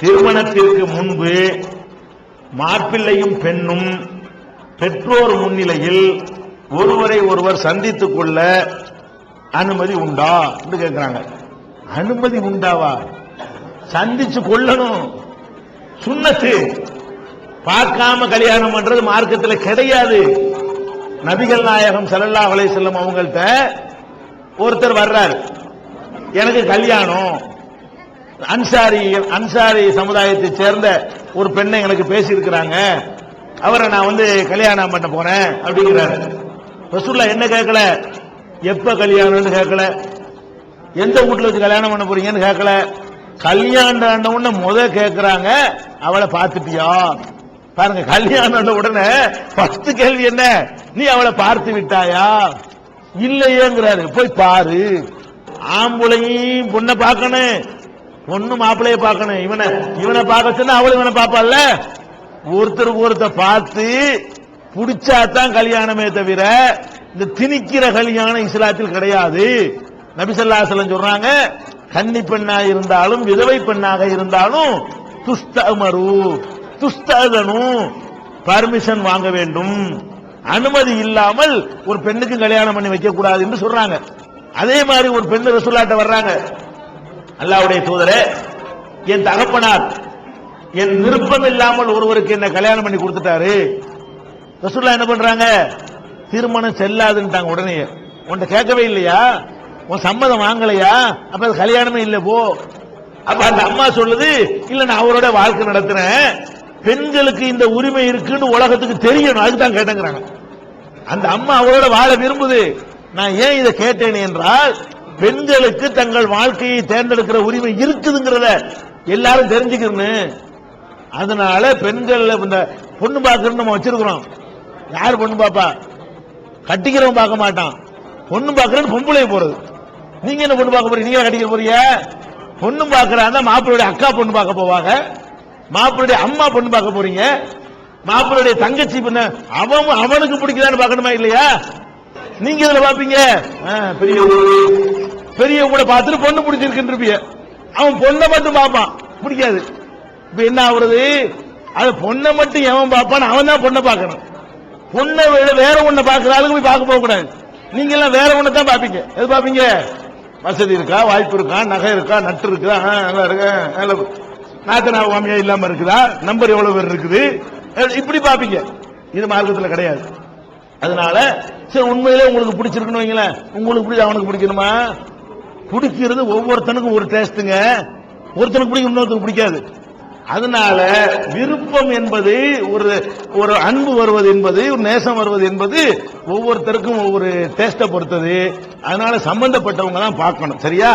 திருமணத்திற்கு முன்பு மாப்பிள்ளையும் பெண்ணும் பெற்றோர் முன்னிலையில் ஒருவரை ஒருவர் சந்தித்துக் கொள்ள அனுமதி உண்டா என்று கேட்கிறாங்க. அனுமதி உண்டாவா? சந்திச்சு கொள்ளணும். சுண்ணத்து. பார்க்காம கல்யாணம் பண்றது மார்க்கத்தில் கிடையாது. நபிகள் நாயகம் ஸல்லல்லாஹு அலைஹி செல்லும் அவங்கள்ட்ட ஒருத்தர் வர்றார். எனக்கு கல்யாணம். அன்சாரி அன்சாரி சமுதாயத்தை சேர்ந்த ஒரு பெண்ணை எனக்கு பேசியிருக்கிறாங்க. அவரை நான் வந்து கல்யாணம் பண்ண போறேன் அப்படிங்கிறாரு. ரசூல்லா என்ன கேட்கல? எப்ப கல்யாணம்னு கேட்கல. எந்த வீட்டுல வச்சு கல்யாணம் பண்ண போறீங்கன்னு கேட்கல. கல்யாணம் உடனே முத கேட்கிறாங்க அவளை பார்த்துட்டியா? பாருங்க கல்யாணம் உடனே ஃபர்ஸ்ட் கேள்வி என்ன? நீ அவளை பார்த்து விட்டாயா? இல்லையேங்கிறாரு. போய் பாரு. ஆம்புளையும் பொண்ணை பார்க்கணும். பொண்ணு மாப்பிளைய பார்க்கணும். இவனை இவனை பார்க்க சொன்னா அவள் இவனை பார்ப்பாள்ல? ஒருத்தர் ஒருத்தர் பார்த்து பிடிச்சாதான் கல்யாணமே தவிர இந்த திணிக்கிற கல்யாணம் இஸ்லாத்தில் கிடையாது. நபிசல்லாசலம் சொல்றாங்க கன்னி பெண்ணா இருந்தாலும் விதவை பெண்ணாக இருந்தாலும் துஸ்தமரு துஸ்தனு பர்மிஷன் வாங்க வேண்டும். அனுமதி இல்லாமல் ஒரு பெண்ணுக்கு கல்யாணம் பண்ணி வைக்க கூடாது என்று சொல்றாங்க. அதே மாதிரி ஒரு பெண்ணு ரசூலாட்ட வர்றாங்க அல்லாவுடைய தூதரே என் தகப்பனார் என் விருப்பம் இல்லாமல் ஒருவருக்கு என்ன கல்யாணம் பண்ணி கொடுத்துட்டாரு. ரசூல்லா என்ன பண்றாங்க? திருமணம் செல்லாதுன்ட்டாங்க உடனே. உன்கிட்ட கேட்கவே இல்லையா? உன் சம்மதம் வாங்கலையா? அப்ப அது கல்யாணமே இல்லை போ. அப்ப அந்த அம்மா சொல்லுது இல்ல நான் அவரோட வாழ்க்கை நடத்துறேன். பெண்களுக்கு இந்த உரிமை இருக்குன்னு உலகத்துக்கு தெரியணும். அதுதான் கேட்டங்கிறாங்க. அந்த அம்மா அவரோட வாழ விரும்புது. நான் ஏன் இதை கேட்டேன் என்றால் பெண்களுக்கு தங்கள் வாழ்க்கையை தேர்ந்தெடுக்கிற உரிமை இருக்குதுங்கிறத எல்லாரும் தெரிஞ்சுக்கணும். அதனால பெண்கள் இந்த பொண்ணு பார்க்கறது நம்ம வச்சிருக்கிறோம். யார் பொண்ணு பாப்பா கட்டிக்கிறவன் பார்க்க மாட்டான். பொண்ணு பார்க்கறன்னு பொம்பளை போறது. நீங்க என்ன பொண்ணு பார்க்க போறீங்க? நீங்க கட்டிக்க போறீங்க? பொண்ணு பார்க்கறாங்க மாப்பிள்ளைய அக்கா பொண்ணு பார்க்க போவாங்க. மாப்பிள்ளைய அம்மா பொண்ணு பார்க்க போறீங்க. மாப்பிள்ளைய தங்கச்சி பொண்ணு அவன் அவனுக்கு பிடிக்கிறான்னு பார்க்கணுமா இல்லையா? நீங்க இதுல பாப்பீங்க? ஆ, பெரிய பெரிய கூட பார்த்துட்டு பொண்ணு பிடிச்சிருக்குன்னு இருப்பீங்க அவன் பொண்ணை மட்டும் பார்ப்பான். பிடிக்காது. இப்ப என்ன ஆகுறது அது பொண்ணை மட்டும் எவன் பார்ப்பான் அவன் தான் பொண்ணை பார்க்கணும். பொண்ணை விட வேற ஒண்ணை பார்க்கிற ஆளுக்கு போய் பார்க்க போக கூடாது நீங்க எல்லாம் வேற ஒண்ணு தான் பாப்பீங்க எது பாப்பீங்க வசதி இருக்கா? வாய்ப்பு இருக்கா? நகை இருக்கா? நட்டு இருக்கா? ஆ, நல்லா இருக்க? நல்ல நாத்தனா மாமியா இல்லாம இருக்குதா? நம்பர் எவ்வளவு பேர் இருக்குது? இப்படி பாப்பீங்க இது மார்க்கத்தில் கிடையாது. அதனால சரி உண்மையிலே உங்களுக்கு பிடிச்சிருக்குன்னு வைங்களேன். உங்களுக்கு பிடிச்ச அவனுக்கு பிடிக்கணுமா? பிடிக்கிறது ஒவ்வொருத்தனுக்கும் ஒரு டேஸ்ட்டுங்க ஒருத்தனுக்கு பிடிக்கும் இன்னொருத்தனுக்கு பிடிக்காது. அதனால விருப்பம் என்பது ஒரு ஒரு அன்பு வருவது என்பது ஒரு நேசம் வருவது என்பது ஒவ்வொருத்தருக்கும் ஒவ்வொரு டேஸ்ட்டை பொறுத்தது. அதனால சம்பந்தப்பட்டவங்க தான் பார்க்கணும். சரியா?